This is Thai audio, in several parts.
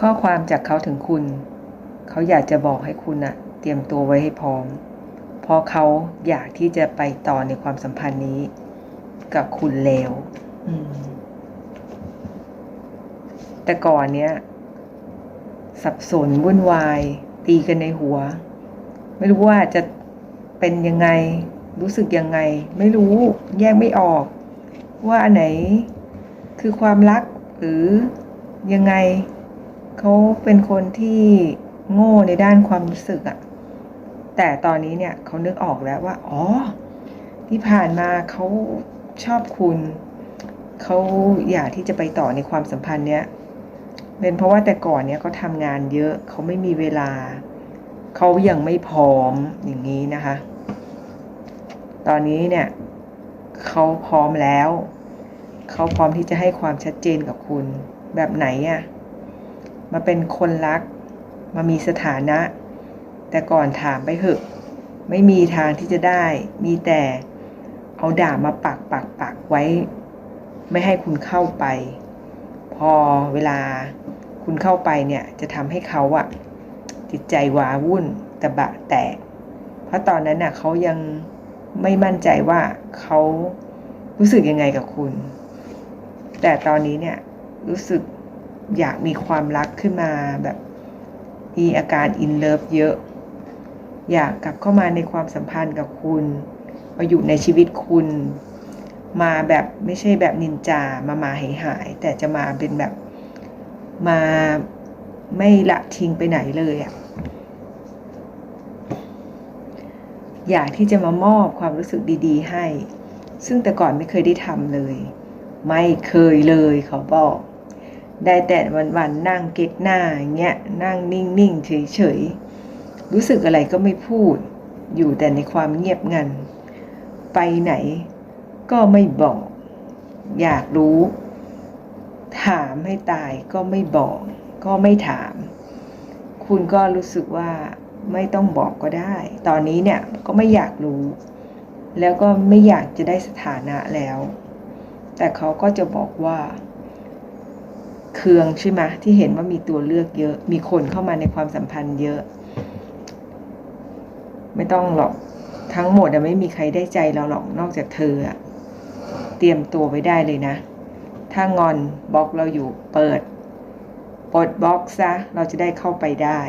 ข้อความจากเขาถึงคุณ เขาอยากจะบอกให้คุณอะเตรียมตัวไว้ให้พร้อม เพราะเขาอยากที่จะไปต่อในความสัมพันธ์นี้ กับคุณแล้วแต่ก่อนเนี้ย สับสนวุ่นวาย ตีกันในหัว ไม่รู้ว่าจะเป็นยังไง รู้สึกยังไง ไม่รู้แยกไม่ออก ว่าอันไหน คือความรักหรือยังไง เขาเป็นคนที่โง่ในด้านความรู้สึกอะแต่ตอนนี้เนี่ยเขานึกออกแล้วว่า อ๋อ ที่ผ่านมาเขาชอบคุณ เขาอยากที่จะไปต่อในความสัมพันธ์เนี้ยเป็นเพราะว่าแต่ก่อนเนี่ยเขาทำงานเยอะเขาไม่มีเวลา เขายังไม่พร้อมอย่างนี้นะคะ ตอนนี้เนี่ยเขาพร้อมแล้ว เขาพร้อมที่จะให้ความชัดเจนกับคุณแบบไหนอะ มาเป็นคนรัก มามีสถานะ แต่ก่อนถามไปเหอะ ไม่มีทางที่จะได้ มีแต่เอาด่ามาปักปักปักไว้ ไม่ให้คุณเข้าไป พอเวลาคุณเข้าไปเนี่ยจะทำให้เขาอะจิตใจว้าวุ่นตะบะแตก เพราะตอนนั้นน่ะเขายังไม่มั่นใจว่าเขารู้สึกยังไงกับคุณ แต่ตอนนี้เนี่ยรู้สึก อยากมีความรักขึ้นมาแบบมีอาการอินเลิฟเยอะ อยากกลับเข้ามาในความสัมพันธ์กับคุณมาอยู่ในชีวิตคุณ มาแบบไม่ใช่แบบนินจามามาหายหายแต่จะมาเป็นแบบมาไม่ละทิ้งไปไหนเลยอะอยากที่จะมามอบความรู้สึกดีๆ ให้ ซึ่งแต่ก่อนไม่เคยได้ทำเลย ไม่เคยเลยเขาบอก ได้แต่วันๆนั่งเก๊กหน้าอย่างเงี้ยนั่งนิ่งๆเฉยๆรู้สึกอะไรก็ไม่พูด อยู่แต่ในความเงียบงัน ไปไหนก็ไม่บอก อยากรู้ ถามให้ตายก็ไม่บอก ก็ไม่ถาม คุณก็รู้สึกว่าไม่ต้องบอกก็ได้ ตอนนี้เนี่ยก็ไม่อยากรู้ แล้วก็ไม่อยากจะได้สถานะแล้ว แต่เขาก็จะบอกว่า เคืองใช่ไหมที่เห็นว่ามีตัวเลือกเยอะ มีคนเข้ามาในความสัมพันธ์เยอะ ไม่ต้องหรอกทั้งหมดอะไม่มีใครได้ใจเราหรอกนอกจากเธอเตรียมตัวไว้ได้เลยนะ ถ้างอนบล็อกเราอยู่เปิดปลดบล็อกซะเราจะได้เข้าไปได้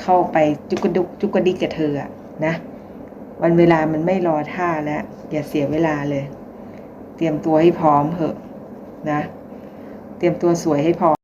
เข้าไปจุกกระดุกจุกกระดิกกับเธอนะ วันเวลามันไม่รอท่าแล้วอย่าเสียเวลาเลย เตรียมตัวให้พร้อมเหอะนะ เตรียมตัวสวยให้พร้อม